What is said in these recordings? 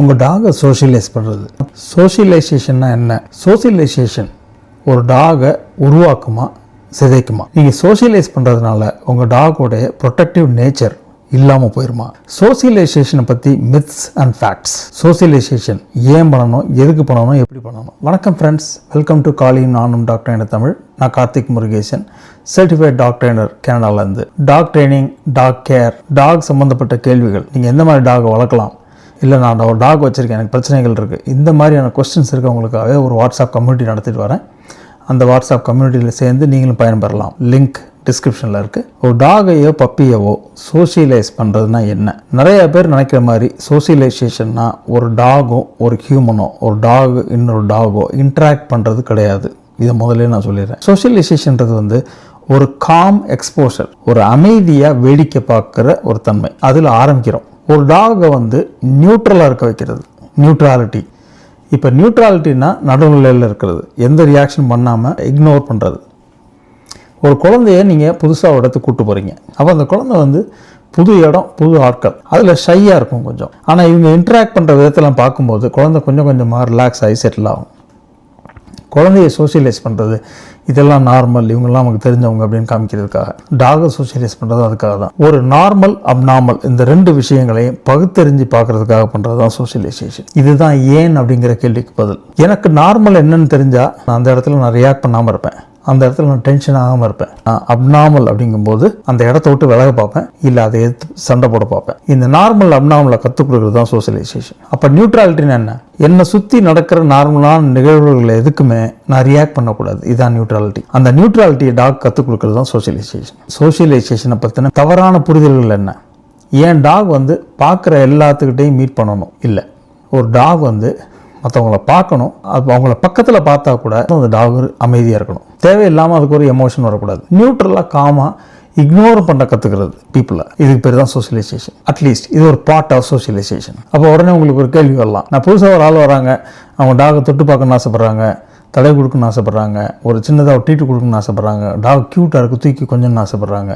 உங்கள் டாகை சோஷியலைஸ் பண்ணுறது சோஷியலைசேஷன்னா என்ன? சோஷியலைசேஷன் ஒரு டாகை உருவாக்குமா சிதைக்குமா? நீங்கள் சோஷியலைஸ் பண்ணுறதுனால உங்கள் டாகோடைய ப்ரொட்டக்டிவ் நேச்சர் இல்லாமல் போயிருமா? சோசியலைசேஷனை பற்றி மித்ஸ் அண்ட் ஃபேக்ட்ஸ் சோசியலைசேஷன் ஏன் பண்ணணும் எதுக்கு பண்ணணும் எப்படி பண்ணணும்? வணக்கம் ஃப்ரெண்ட்ஸ் வெல்கம் டு காலிங் நானும் டாக்டர் என தமிழ். நான் Karthik Murugesan. Certified dog trainer கனடாலேருந்து dog training dog care dog சம்மந்தப்பட்ட கேள்விகள். நீங்கள் எந்த மாதிரி டாகை வளர்க்கலாம்? இல்லை நான் ஒரு டாக் வச்சுருக்கேன் எனக்கு பிரச்சனைகள் இருக்குது இந்த மாதிரியான கொஸ்டின்ஸ் இருக்கவங்களுக்காகவே ஒரு வாட்ஸ்அப் கம்யூனிட்டி நடத்திட்டு வரேன். அந்த வாட்ஸ்அப் கம்யூனிட்டியில் சேர்ந்து நீங்களும் பயன்பெறலாம். லிங்க் டிஸ்கிரிப்ஷனில் இருக்குது ஒரு டாகையோ பப்பியவோ சோஷியலைஸ் பண்ணுறதுனா என்ன? நிறைய பேர் நினைக்கிற மாதிரி சோஷியலைசேஷன்னா ஒரு டாகும் ஒரு ஹியூமனோ ஒரு டாக் இன்னொரு டாகோ இன்ட்ராக்ட் பண்ணுறது கிடையாது. இதை முதல்ல நான் சொல்லிடுறேன். சோஷியலைசேஷன்றது வந்து ஒரு காம் எக்ஸ்போஷர் ஒரு அமைதியாக வேடிக்கை பார்க்குற ஒரு தன்மை. அதில் ஆரம்பிக்கிறோம். ஒரு டாகை வந்து நியூட்ரலாக இருக்க வைக்கிறது. நியூட்ராலிட்டி இப்போ நியூட்ராலிட்டின்னா நடுநிலையில் இருக்கிறது. எந்த ரியாக்ஷன் பண்ணாமல் இக்னோர் பண்ணுறது ஒரு குழந்தைய நீங்கள் புதுசாக ஒரு இடத்துக்கு கூட்டு போகிறீங்க அப்போ அந்த குழந்தை வந்து புது இடம் புது ஆட்கள். அதில் ஷையாக இருக்கும் கொஞ்சம். ஆனால் இவங்க இன்ட்ராக்ட் பண்ணுற விதத்தெல்லாம் பார்க்கும்போது குழந்தை கொஞ்சம் கொஞ்சமாக ரிலாக்ஸ் ஆகி செட்டில் ஆகும். குழந்தைய சோஷியலைஸ் பண்ணுறது இதெல்லாம் நார்மல் இவங்கெல்லாம் நமக்கு தெரிஞ்சவங்க அப்படின்னு காமிக்கிறதுக்காக. டாகை சோஷியலைஸ் பண்ணுறது அதுக்காக தான். ஒரு நார்மல் அப்நார்மல் இந்த ரெண்டு விஷயங்களையும் பகுத்தறிஞ்சு பார்க்கறதுக்காக பண்ணுறது தான் சோஷியலைசேஷன் இதுதான் ஏன் அப்படிங்கிற கேள்விக்கு பதில். எனக்கு நார்மல் என்னன்னு தெரிஞ்சால் நான் அந்த இடத்துல நான் ரியாக்ட் பண்ணாமல் இருப்பேன். அந்த இடத்துல நான் டென்ஷன் ஆகாமல் இருப்பேன். நான் அப்னாமல் அப்படிங்கும்போது அந்த இடத்த விட்டு விலக பார்ப்பேன். இல்லை அதை எடுத்து சண்டை போட பார்ப்பேன். இந்த நார்மல் அப்நார்மலை கற்றுக் கொடுக்குறது தான் சோஷியலைசேஷன் அப்போ நியூட்ராலிட்டின்னு என்ன? என்னை சுற்றி நடக்கிற நார்மலான நிகழ்வுகள் எதுக்குமே நான் ரியாக்ட் பண்ணக்கூடாது. இதுதான் நியூட்ராலிட்டி அந்த நியூட்ராலிட்டியை டாக் கற்றுக் கொடுக்குறது தான் சோஷியலைசேஷன் சோஷியலைசேஷனை பற்றின தவறான புரிதல்கள் என்ன? ஏன் டாக் வந்து பார்க்குற எல்லாத்துக்கிட்டையும் மீட் பண்ணணும்? இல்லை. ஒரு டாக் வந்து மற்றவங்கள பார்க்கணும். அது அவங்கள பக்கத்தில் பார்த்தா கூட அந்த டாக் அமைதியாக இருக்கணும். தேவையில்லாமல் அதுக்கு ஒரு எமோஷன் வரக்கூடாது. நியூட்ரலாக காமாக இக்னோர் பண்ண கற்றுக்கிறது பீப்புளை இதுக்கு பேர் தான் சோஷியலைசேஷன் அட்லீஸ்ட் இது ஒரு பார்ட் ஆஃப் சோஷியலைசேஷன் அப்போ உடனே உங்களுக்கு ஒரு கேள்வி வரலாம். நான் புதுசாக ஒரு ஆள் வராங்க. அவங்க டாகை தொட்டு பார்க்கணும்னு ஆசைப்பட்றாங்க. தடை கொடுக்கணும்னு ஆசைப்பட்றாங்க. ஒரு சின்னதாக ஒரு ட்ரீட்டு கொடுக்கணும்னு ஆசைப்பட்றாங்க. டாக் க்யூட்டாக இருக்குது தூக்கி கொஞ்சம்னு ஆசைப்பட்றாங்க.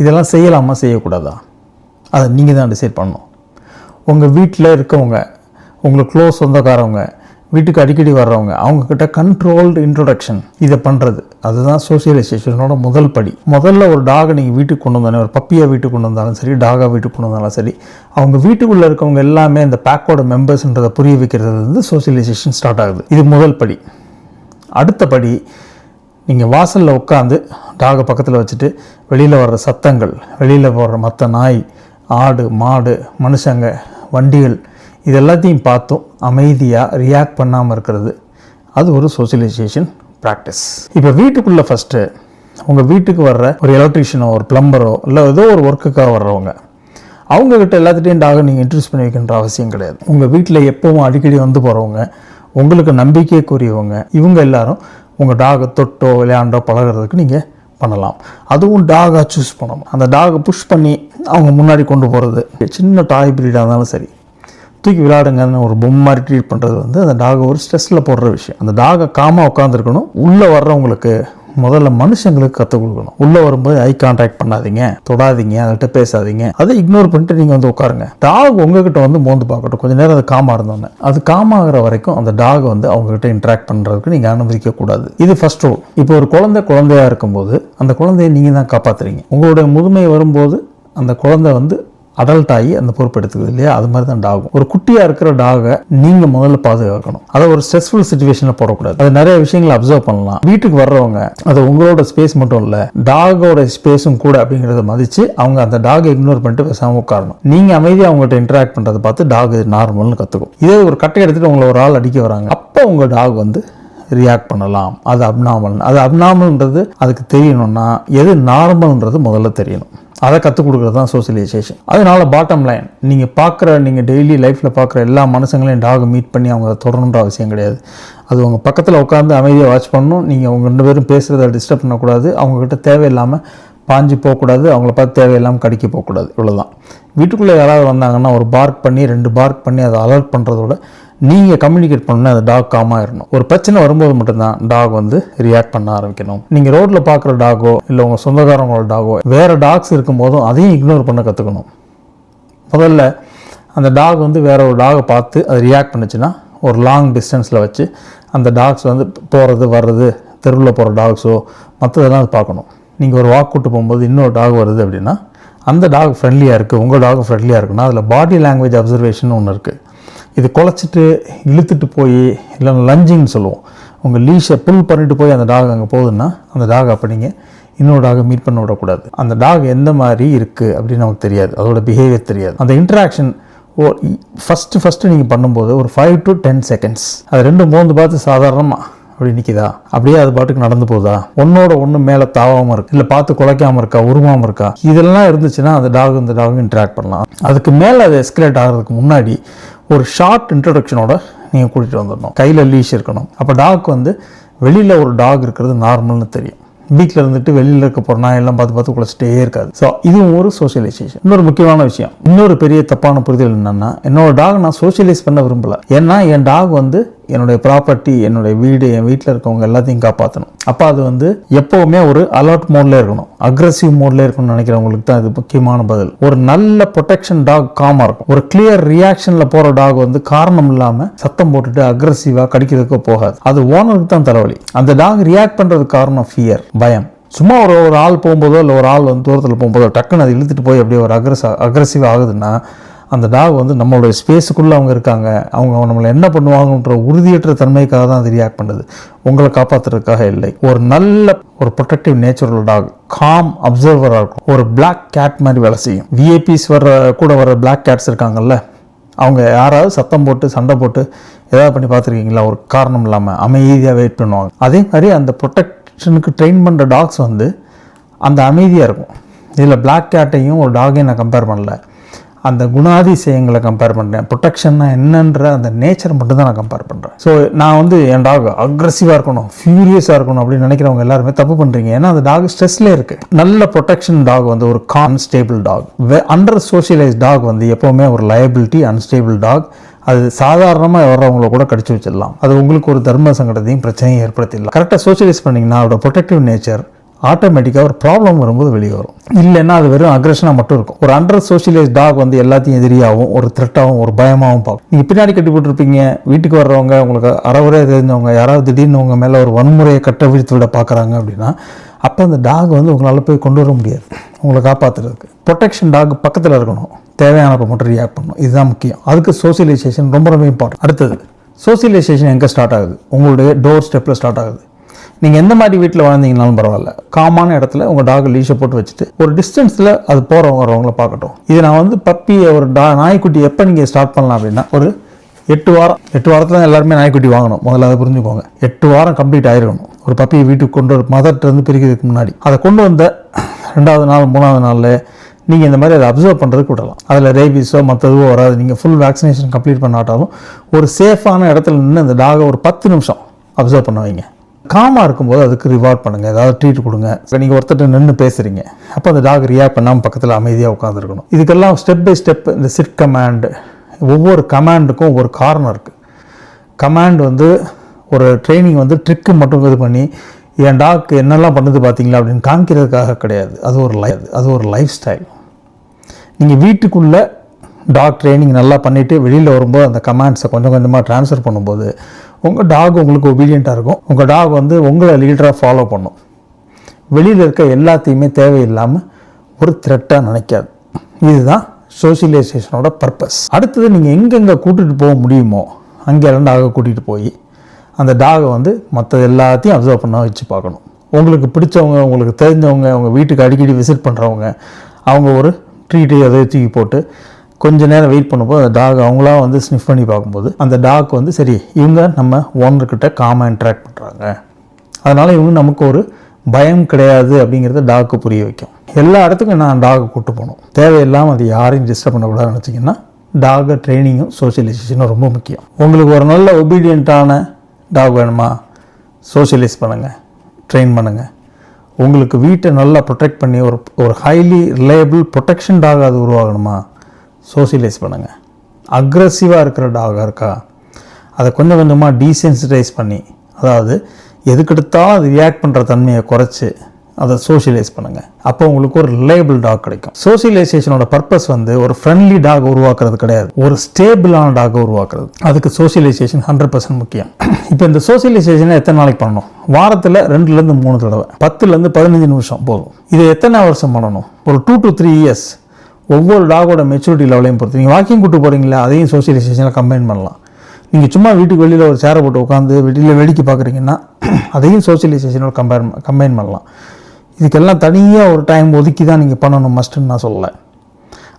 இதெல்லாம் செய்யலாமா செய்யக்கூடாதா? அதை நீங்கள் தான் டிசைட் பண்ணணும். உங்கள் வீட்டில் இருக்கவங்க உங்களுக்கு க்ளோஸ் சொந்தக்காரவங்க வீட்டுக்கு அடிக்கடி வர்றவங்க அவங்கக்கிட்ட கண்ட்ரோல்டு இன்ட்ரொடக்ஷன் இதை பண்ணுறது அதுதான் சோசியலைசேஷனோட முதல் படி. முதல்ல ஒரு டாகை நீங்கள் வீட்டுக்கு கொண்டு வந்தாலும் ஒரு பப்பியாக வீட்டுக்கு கொண்டு வந்தாலும் சரி டாகா வீட்டுக்கு கொண்டு வந்தாலும் சரி அவங்க வீட்டுக்குள்ளே இருக்கவங்க எல்லாமே இந்த பேக்கோட மெம்பர்ஸ்ன்றதை புரிய வைக்கிறது வந்து சோசியலைசேஷன் ஸ்டார்ட் ஆகுது. இது முதல் படி. அடுத்த படி நீங்கள் வாசலில் உட்காந்து டாகை பக்கத்தில் வச்சுட்டு வெளியில் வர்ற சத்தங்கள் வெளியில் போடுற மற்ற நாய் ஆடு மாடு மனுஷங்க வண்டிகள் இது எல்லாத்தையும் பார்த்தோம். அமைதியாக ரியாக்ட் பண்ணாமல் இருக்கிறது. அது ஒரு சோஷியலைசேஷன் ப்ராக்டிஸ் இப்போ வீட்டுக்குள்ளே ஃபஸ்ட்டு உங்கள் வீட்டுக்கு வர்ற ஒரு எலக்ட்ரிஷியனோ ஒரு ப்ளம்பரோ இல்லை ஏதோ ஒரு ஒர்க்குக்காக வர்றவங்க அவங்கக்கிட்ட எல்லாத்துட்டையும் டாகை நீங்கள் இன்ட்ரடியூஸ் பண்ணி வைக்கின்ற அவசியம் கிடையாது. உங்கள் வீட்டில் எப்போவும் அடிக்கடி வந்து போகிறவங்க உங்களுக்கு நம்பிக்கைக்குரியவங்க இவங்க எல்லாரும் உங்கள் டாகை தொட்டோ விளையாண்டோ பழகிறதுக்கு நீங்கள் பண்ணலாம். அதுவும் டாகை சூஸ் பண்ணணும். அந்த டாகை புஷ் பண்ணி அவங்க முன்னாடி கொண்டு போகிறது சின்ன டாய் பிரீடாக இருந்தாலும் சரி தூக்கி விளையாடுங்கன்னு ஒரு பொம்மை மாதிரி ட்ரீட் பண்ணுறது வந்து அந்த டாகை ஒரு ஸ்ட்ரெஸ்ஸில் போடுற விஷயம். அந்த டாகை காமாக உட்காந்துருக்கணும் உள்ளே வர்றவங்களுக்கு முதல்ல மனுஷங்களுக்கு கற்றுக் கொடுக்கணும். உள்ளே வரும்போது ஐ கான்டாக்ட் பண்ணாதீங்க. தொடாதீங்க. அதகிட்ட பேசாதீங்க. அதை இக்னோர் பண்ணிட்டு நீங்கள் வந்து உட்காருங்க. டாக் உங்ககிட்ட வந்து மோந்து பார்க்கட்டும். கொஞ்ச நேரம் அது காமாக இருந்தோன்னே. அது காமாகிற வரைக்கும் அந்த டாக் வந்து அவங்ககிட்ட இன்ட்ராக்ட் பண்ணுறதுக்கு நீங்கள் அனுமதிக்க கூடாது. இது ஃபர்ஸ்ட் ரூல் இப்போ ஒரு குழந்தை குழந்தையா இருக்கும்போது அந்த குழந்தைய நீங்கள் தான் காப்பாற்றுறீங்க உங்களுடைய முதுமை வரும்போது அந்த குழந்தை வந்து அடல்ட் ஆகி அந்த பொறுப்பு எடுத்துக்குது இல்லையா? அது மாதிரி தான் டாகும் ஒரு குட்டியாக இருக்கிற டாகை நீங்கள் முதல்ல பாதுகாக்கணும். அதை ஒரு ஸ்ட்ரெஸ்ஃபுல் சுச்சுவேஷனில் போடக்கூடாது. அது நிறைய விஷயங்களை அப்சர்வ் பண்ணலாம். வீட்டுக்கு வர்றவங்க அது உங்களோட ஸ்பேஸ் மட்டும் இல்லை டாகோட ஸ்பேஸும் கூட அப்படிங்கிறத மதித்து அவங்க அந்த டாகை இக்னோர் பண்ணிட்டு பேசாமல் உட்காரணும். நீங்கள் அமைதியாக அவங்கள்ட்ட இன்டராக்ட் பண்ணுறதை பார்த்து டாக் நார்மல்னு கற்றுக்கும் இதே ஒரு கட்டை எடுத்துகிட்டு உங்களை ஒரு ஆள் அடிக்க வராங்க. அப்போ உங்கள் டாக் வந்து ரியாக்ட் பண்ணலாம். அது அப்நார்மல் அது அப்நார்மல்ன்றது அதுக்கு தெரியணும்னா எது நார்மல்ன்றது முதல்ல தெரியணும். அதை கற்றுக் கொடுக்குறது தான் சோசியலைசேஷன் அதனால பாட்டம் லைன் நீங்கள் பார்க்குற நீங்கள் டெய்லி லைஃப்பில் பார்க்குற எல்லா மனுஷங்களையும் டாகை மீட் பண்ணி அவங்க தொடரணுன்ற அவசியம் கிடையாது. அது உங்கள் பக்கத்தில் உட்காந்து அமைதியாக வாட்ச் பண்ணணும். நீங்கள் அவங்க ரெண்டு பேரும் பேசுகிறத டிஸ்டர்ப் பண்ணக்கூடாது. அவங்கக்கிட்ட தேவையில்லாமல் பாஞ்சு போகக்கூடாது. அவங்கள பார்த்து தேவையில்லாமல் கடிக்க போகக்கூடாது. இவ்வளோதான் வீட்டுக்குள்ளே யாராவது வந்தாங்கன்னா ஒரு பார்க் பண்ணி ரெண்டு பார்க் பண்ணி அதை அலர்ட் பண்ணுறதோட நீங்கள் கம்யூனிகேட் பண்ணணும் அந்த டாக் காமாக இருக்கணும் ஒரு பிரச்சனை வரும்போது மட்டும்தான் டாக் வந்து ரியாக்ட் பண்ண ஆரம்பிக்கணும். நீங்கள் ரோட்டில் பார்க்குற டாகோ இல்லை உங்கள் சொந்தக்காரங்களோட டாகோ வேறு டாக்ஸ் இருக்கும்போதும் அதையும் இக்னோர் பண்ண கற்றுக்கணும் முதல்ல அந்த டாக் வந்து வேற ஒரு டாகை பார்த்து அது ரியாக்ட் பண்ணுச்சுன்னா ஒரு லாங் டிஸ்டன்ஸில் வச்சு அந்த டாக்ஸ் வந்து போகிறது வர்றது தெருவில் போகிற டாக்ஸோ மற்றதெல்லாம் அது பார்க்கணும். நீங்கள் ஒரு வாக் கூட்டு போகும்போது இன்னொரு டாக் வருது அப்படின்னா அந்த டாக் ஃப்ரெண்ட்லியாக இருக்குது உங்கள் டாக் ஃப்ரெண்ட்லியாக இருக்குன்னா அதில் பாடி லாங்குவேஜ் அப்சர்வேஷன் ஒன்று இருக்குது இது குலைச்சிட்டு இழுத்துட்டு போய் இல்லை லஞ்சிங்னு சொல்லுவோம். உங்கள் லீஷை புல் பண்ணிட்டு போய் அந்த டாக் அங்கே போகுதுன்னா அந்த டாக் அப்போ நீங்கள் இன்னொரு டாகை மீட் பண்ண விடக்கூடாது. அந்த டாக் எந்த மாதிரி இருக்குது அப்படின்னு நமக்கு தெரியாது. அதோட பிஹேவியர் தெரியாது. அந்த இன்ட்ராக்ஷன் ஓ ஃபஸ்ட்டு ஃபஸ்ட்டு நீங்கள் பண்ணும்போது ஒரு ஃபைவ் டு டென் செகண்ட்ஸ் அது ரெண்டு மூந்து பார்த்து சாதாரணமாக அப்படி நிற்கிதா அப்படியே அது பாட்டுக்கு நடந்து போகுதா? ஒன்னோட ஒன்று மேலே தாவாமல் இருக்கு? இல்லை பார்த்து குலைக்காமல் இருக்கா? உருவாமல் இருக்கா? இதெல்லாம் இருந்துச்சுன்னா அந்த டாக் இந்த டாக் இன்ட்ராக்ட் பண்ணலாம். அதுக்கு மேலே அது எஸ்கலேட் ஆகிறதுக்கு முன்னாடி ஒரு ஷார்ட் இன்ட்ரடக்ஷனோட நீங்கள் கூட்டிகிட்டு வந்துடணும். கையில் லீஷ் இருக்கணும். அப்போ டாக் வந்து வெளியில் ஒரு டாக் இருக்கிறது நார்மல்னு தெரியும். வீட்டில் இருந்துட்டு வெளியில் இருக்க போகிற நாய் எல்லாம் பார்த்து பார்த்து குளிச்சிட்டே இருக்காது. ஸோ இதுவும் ஒரு சோஷியலைசேஷன் இன்னொரு முக்கியமான விஷயம். இன்னொரு பெரிய தப்பான புரிதல் என்னென்னா என்னோட டாக் நான் சோஷியலைஸ் பண்ண விரும்பலை. ஏன்னா என் டாக் வந்து என்னுடைய ப்ராப்பர்ட்டி என்னுடைய வீடு என் வீட்டில் இருக்கவங்க எல்லாத்தையும் காப்பாற்றணும் அப்போ அது வந்து எப்போவுமே ஒரு அலர்ட் மோட்ல இருக்கணும். அக்ரஸிவ் மோட்ல இருக்கணும்னு நினைக்கிறவங்களுக்கு தான் இது முக்கியமான பதில். ஒரு நல்ல ப்ரொடெக்ஷன் டாக் காமா இருக்கும். ஒரு கிளியர் ரியாக்ஷன்ல போற டாக் வந்து காரணம் இல்லாம சத்தம் போட்டுட்டு அக்ரஸிவா கடிக்கிறதுக்கு போகாது. அது ஓனருக்கு தான் தலைவலி. அந்த டாக் ரியாக்ட் பண்றதுக்கு காரணம் ஃபியர் பயம். சும்மா ஒரு ஒரு ஆள் போகும்போதோ இல்லை ஒரு ஆள் வந்து தூரத்தில் போகும்போதோ டக்குன்னு அதை இழுத்துட்டு போய் அப்படியே ஒரு அக்ரஸ் அக்ரஸிவ் ஆகுதுன்னா அந்த டாக் வந்து நம்மளுடைய ஸ்பேஸுக்குள்ளே அவங்க இருக்காங்க. அவங்க நம்மளை என்ன பண்ணுவாங்கன்ற உறுதியற்ற தன்மைக்காக தான் அது ரியாக்ட் பண்ணுது. உங்களை காப்பாற்றுறதுக்காக இல்லை. ஒரு நல்ல ஒரு ப்ரொடெக்டிவ் நேச்சுரல் டாக் காம் அப்சர்வராக இருக்கும். ஒரு பிளாக் கேட் மாதிரி வேலை செய்யும். விஏபிஸ் வர்ற கூட வர பிளாக் கேட்ஸ் இருக்காங்கல்ல அவங்க யாராவது சத்தம் போட்டு சண்டை போட்டு ஏதாவது பண்ணி பார்த்துருக்கீங்களா? ஒரு காரணம் இல்லாமல் அமைதியாக வெயிட் பண்ணுவாங்க. அதே மாதிரி அந்த ப்ரொடெக்ஷனுக்கு ட்ரெயின் பண்ணுற டாக்ஸ் வந்து அந்த அமைதியாக இருக்கும். இதில் பிளாக் கேட்டையும் ஒரு டாகையும் நான் கம்பேர் பண்ணல. அந்த குணாதிசயங்களை கம்பேர் பண்ணுறேன் ப்ரொடெக்ஷன்னா என்னன்ற அந்த நேச்சர் மட்டும் தான் நான் கம்பேர் பண்ணுறேன் ஸோ நான் வந்து என் டாக் அக்ரஸிவாக இருக்கணும் ஃபியூரியஸாக இருக்கணும் அப்படின்னு நினைக்கிறவங்க எல்லாருமே தப்பு பண்ணுறீங்க ஏன்னா அந்த டாக் ஸ்ட்ரெஸ்லேயே இருக்குது நல்ல ப்ரொடெக்ஷன் டாக் வந்து ஒரு constable dog under socialise dog வந்து எப்போவுமே ஒரு லயபிலிட்டி அன்ஸ்டேபிள் டாக் அது சாதாரணமாக வர்றவங்கள கூட கடிச்சு வச்சிடலாம். அது உங்களுக்கு ஒரு தர்ம சங்கடத்தையும் பிரச்சனையும் ஏற்படுத்திடலாம். கரெக்டாக சோஷியலைஸ் பண்ணிங்கன்னா அதோட ப்ரொடெக்டிவ் நேச்சர் ஆட்டோமேட்டிக்காக ஒரு ப்ராப்ளம் வரும்போது வெளியே வரும். இல்லைன்னா அது வெறும் அக்ரெஷனாக மட்டும் இருக்கும். ஒரு அண்டர் சோஷியலைஸ் டாக் வந்து எல்லாத்தையும் எதிரியாகவும் ஒரு த்ரெட்டாகவும் ஒரு பயமாகவும் பார்க்கும். நீங்கள் பின்னாடி கட்டி போட்டிருப்பீங்க. வீட்டுக்கு வர்றவங்க உங்களுக்கு அறவுரையாக தெரிஞ்சவங்க யாராவது திடீர்னு உங்கள் மேலே ஒரு வன்முறையை கட்ட விழித்து விட பார்க்குறாங்க அப்படின்னா அப்போ அந்த டாக் வந்து உங்களால் போய் கொண்டு வர முடியாது. உங்களை காப்பாற்றுறதுக்கு ப்ரொடெக்ஷன் டாக் பக்கத்தில் இருக்கணும். தேவையானப்போ மட்டும் ரியாக்ட் பண்ணணும். இதுதான் முக்கியம். அதுக்கு சோஷியலைசேஷன் ரொம்ப ரொம்ப இம்பார்ட்டன்ட் அடுத்தது சோஷியலைசேஷன் எங்கே ஸ்டார்ட் ஆகுது? உங்களுடைய டோர் ஸ்டெப்பில் ஸ்டார்ட் ஆகுது. நீங்கள் எந்த மாதிரி வீட்டில் வாழ்ந்தீங்கனாலும் பரவாயில்ல. காமான இடத்துல உங்கள் டாக் லீஷை போட்டு வச்சுட்டு ஒரு டிஸ்டன்ஸில் அது போகிறவங்க வரவங்கள பார்க்கட்டும். இது நான் வந்து பப்பியை ஒரு டா நாய்க்குட்டி எப்போ நீங்கள் ஸ்டார்ட் பண்ணலாம் அப்படின்னா ஒரு எட்டு வாரம் எட்டு வாரத்தில் எல்லாருமே நாய்க்குட்டி வாங்கணும். முதல்ல அதை புரிஞ்சுக்கோங்க. எட்டு வாரம் கம்ப்ளீட் ஆயிருக்கணும். ஒரு பப்பியை வீட்டுக்கு கொண்டு ஒரு மதர்கிட்ட இருந்து பிரிக்கிறதுக்கு முன்னாடி. அதை கொண்டு வந்த ரெண்டாவது நாள் மூணாவது நாளில் நீங்கள் இந்த மாதிரி அதை அப்சர்வ் பண்ணுறதுக்கு விடலாம். அதில் ரேபிஸோ மற்றதுவோ வராது. நீங்கள் ஃபுல் வேக்சினேஷன் கம்ப்ளீட் பண்ணாட்டாலும் ஒரு சேஃபான இடத்துல நின்று அந்த டாகை ஒரு பத்து நிமிஷம் அப்சர்வ் பண்ண வைங்க. காமாக இருக்கும்போது அதுக்கு ரிவார்ட் பண்ணுங்கள் ஏதாவது ட்ரீட் கொடுங்க. இப்போ நீங்கள் ஒருத்தர்ட்ட நின்று பேசுகிறீங்க அப்போ அந்த டாக் ரியாக்ட் பண்ணாமல் பக்கத்தில் அமைதியாக உட்காந்துருக்கணும் இதுக்கெல்லாம் ஸ்டெப் பை ஸ்டெப் இந்த சிட் கமாண்டு ஒவ்வொரு கமாண்டுக்கும் ஒவ்வொரு காரணம் இருக்குது கமாண்ட் வந்து ஒரு ட்ரைனிங் வந்து ட்ரிக்கு மட்டும் இது பண்ணி என் டாக் என்னெல்லாம் பண்ணுது பார்த்தீங்களா அப்படின்னு காமிக்கிறதுக்காக கிடையாது. அது ஒரு லைஃப் அது ஒரு லைஃப் ஸ்டைல் நீங்கள் வீட்டுக்குள்ளே டாக் ட்ரைனிங் நல்லா பண்ணிவிட்டு வெளியில் வரும்போது அந்த கமாண்ட்ஸை கொஞ்சம் கொஞ்சமாக ட்ரான்ஸ்ஃபர் பண்ணும்போது உங்கள் டாக் உங்களுக்கு ஒபீடியண்ட்டாக இருக்கும். உங்கள் டாக் வந்து உங்களை லீடராக ஃபாலோ பண்ணும். வெளியில் இருக்க எல்லாத்தையுமே தேவையில்லாமல் ஒரு த்ரெட்டாக நினைக்காது. இதுதான் சோஷியலைசேஷனோட பர்பஸ் அடுத்தது நீங்கள் எங்கெங்கே கூட்டிகிட்டு போக முடியுமோ அங்கெல்லாம் டாகை கூட்டிகிட்டு போய் அந்த டாகை வந்து மற்ற எல்லாத்தையும் அப்சர்வ் பண்ண வச்சு பார்க்கணும். உங்களுக்கு பிடிச்சவங்க உங்களுக்கு தெரிஞ்சவங்க உங்கள் வீட்டுக்கு அடிக்கடி விசிட் பண்ணுறவங்க அவங்க ஒரு ட்ரீட்டு எதை தூக்கி போட்டு கொஞ்ச நேரம் வெயிட் பண்ணும்போது அந்த டாக் அவங்களா வந்து ஸ்னிஃப் பண்ணி பார்க்கும்போது அந்த டாக் வந்து சரி இவங்க நம்ம ஓனர்கிட்ட காமாக இன்ட்ராக்ட் பண்ணுறாங்க அதனால் இவங்க நமக்கு ஒரு பயம் கிடையாது அப்படிங்கிறத டாக்கு புரிய வைக்கும். எல்லா இடத்துக்கும் நான் டாகை கூட்டு போகணும். தேவையில்லாமல் அது யாரையும் டிஸ்டர்ப் பண்ணக்கூடாதுன்னு நினச்சிங்கன்னா டாகை ட்ரைனிங்கும் சோஷியலைசேஷனும் ரொம்ப முக்கியம். உங்களுக்கு ஒரு நல்ல ஒபீடியண்ட்டான டாக் வேணுமா? சோஷியலைஸ் பண்ணுங்கள் ட்ரெயின் பண்ணுங்கள் உங்களுக்கு வீட்டை நல்லா ப்ரொடெக்ட் பண்ணி ஒரு ஒரு ஹைலி ரிலையபிள் ப்ரொடெக்ஷன் டாக் அது உருவாகணுமா? சோஷியலைஸ் பண்ணுங்கள் அக்ரஸிவாக இருக்கிற டாகாக இருக்கா? அதை கொஞ்சம் கொஞ்சமாக டீசென்சிட்டைஸ் பண்ணி அதாவது எதுக்கெடுத்தாலும் அது ரியாக்ட் பண்ணுற தன்மையை குறைச்சி அதை சோஷியலைஸ் பண்ணுங்கள் அப்போ உங்களுக்கு ஒரு ரிலையபிள் டாக் கிடைக்கும். சோஷியலைசேஷனோட பர்பஸ் வந்து ஒரு ஃப்ரெண்ட்லி டாக் உருவாக்குறது கிடையாது. ஒரு ஸ்டேபிளான டாக் உருவாக்குறது. அதுக்கு சோஷியலைசேஷன் ஹண்ட்ரட் பர்சன்ட் முக்கியம். இப்போ இந்த சோஷியலைசேஷனை எத்தனை நாளைக்கு பண்ணணும்? வாரத்தில் ரெண்டுலேருந்து மூணு தடவை. பத்துலேருந்து பதினஞ்சு நிமிஷம் போதும். இதை எத்தனை வருஷம் பண்ணணும்? ஒரு டூ டு த்ரீ இயர்ஸ் ஒவ்வொரு டாகோட மெச்சூரிட்டி லெவலையும் பொறுத்து. நீங்கள் வாக்கிங் கூட்டு போகிறீங்களா அதையும் சோசியலைசேஷனில் கம்பைன் பண்ணலாம். நீங்கள் சும்மா வீட்டுக்கு வெளியில் ஒரு சேரை போட்டு உட்காந்து வெளியில் வேடிக்கை பார்க்குறீங்கன்னா அதையும் சோசியலைசேஷனோட கம்பேர் கம்பைன் பண்ணலாம். இதுக்கெல்லாம் தனியாக ஒரு டைம் ஒதுக்கி தான் நீங்கள் பண்ணணும் மஸ்ட்டுன்னு நான் சொல்லலை.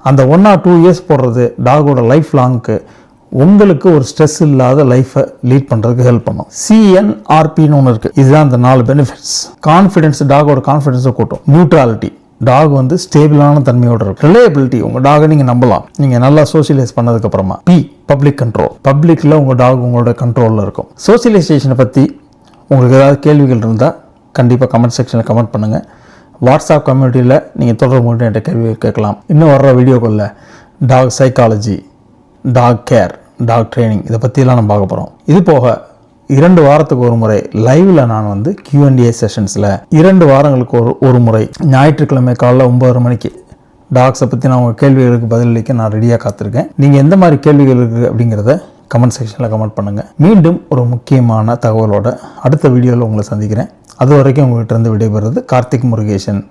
அந்த ஒன் ஆர் டூ இயர்ஸ் போடுறது டாகோட லைஃப் லாங்க்கு உங்களுக்கு ஒரு ஸ்ட்ரெஸ் இல்லாத லைஃப்பை லீட் பண்ணுறதுக்கு ஹெல்ப் பண்ணும். சிஎன்ஆர்பின்னு ஒன்று இருக்குது இதுதான் அந்த நாலு பெனிஃபிட்ஸ் கான்ஃபிடென்ஸ் டாகோட கான்ஃபிடென்ஸை கூட்டும். நியூட்ராலிட்டி டாக் வந்து ஸ்டேபிளான தன்மையோட இருக்கும் ரிலையபிலிட்டி உங்கள் டாகை நீங்கள் நம்பலாம். நீங்கள் நல்லா சோஷியலைஸ் பண்ணதுக்கப்புறமா. பி பப்ளிக் கண்ட்ரோல் பப்ளிக்கில் உங்கள் டாக் உங்களோட கண்ட்ரோலில் இருக்கும். சோஷியலைசேஷனை பற்றி உங்களுக்கு ஏதாவது கேள்விகள் இருந்தால் கண்டிப்பாக கமெண்ட் செக்ஷனில் கமெண்ட் பண்ணுங்கள் வாட்ஸ்அப் கம்யூனிட்டியில் நீங்கள் தொடர்பு கொண்டு என்கிட்ட கேள்வி கேட்கலாம். இன்னும் வர்ற வீடியோக்களில் dog psychology dog care dog training இதை பற்றியெல்லாம் நம்ம பார்க்க போகிறோம் இது போக இரண்டு வாரத்துக்கு ஒரு முறை லைவ்ல நான் வந்து கியூஎன்டிஏ செஷன்ஸில் இரண்டு வாரங்களுக்கு ஒரு ஒரு முறை ஞாயிற்றுக்கிழமை காலைல ஒம்பது மணிக்கு டாக்ஸை பற்றி நான் உங்கள் கேள்விகளுக்கு பதிலளிக்க நான் ரெடியாக காத்திருக்கேன். நீங்கள் எந்த மாதிரி கேள்விகள் இருக்குது அப்படிங்கிறத கமெண்ட் செக்ஷனில் கமெண்ட் பண்ணுங்கள் மீண்டும் ஒரு முக்கியமான தகவலோட அடுத்த வீடியோவில் உங்களை சந்திக்கிறேன். அது வரைக்கும் உங்கள்கிட்ட இருந்து விடைபெறுறது கார்த்திக் முருகேசன்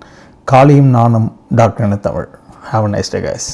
காளியும் நானும் doctor Tamil have a nice day guys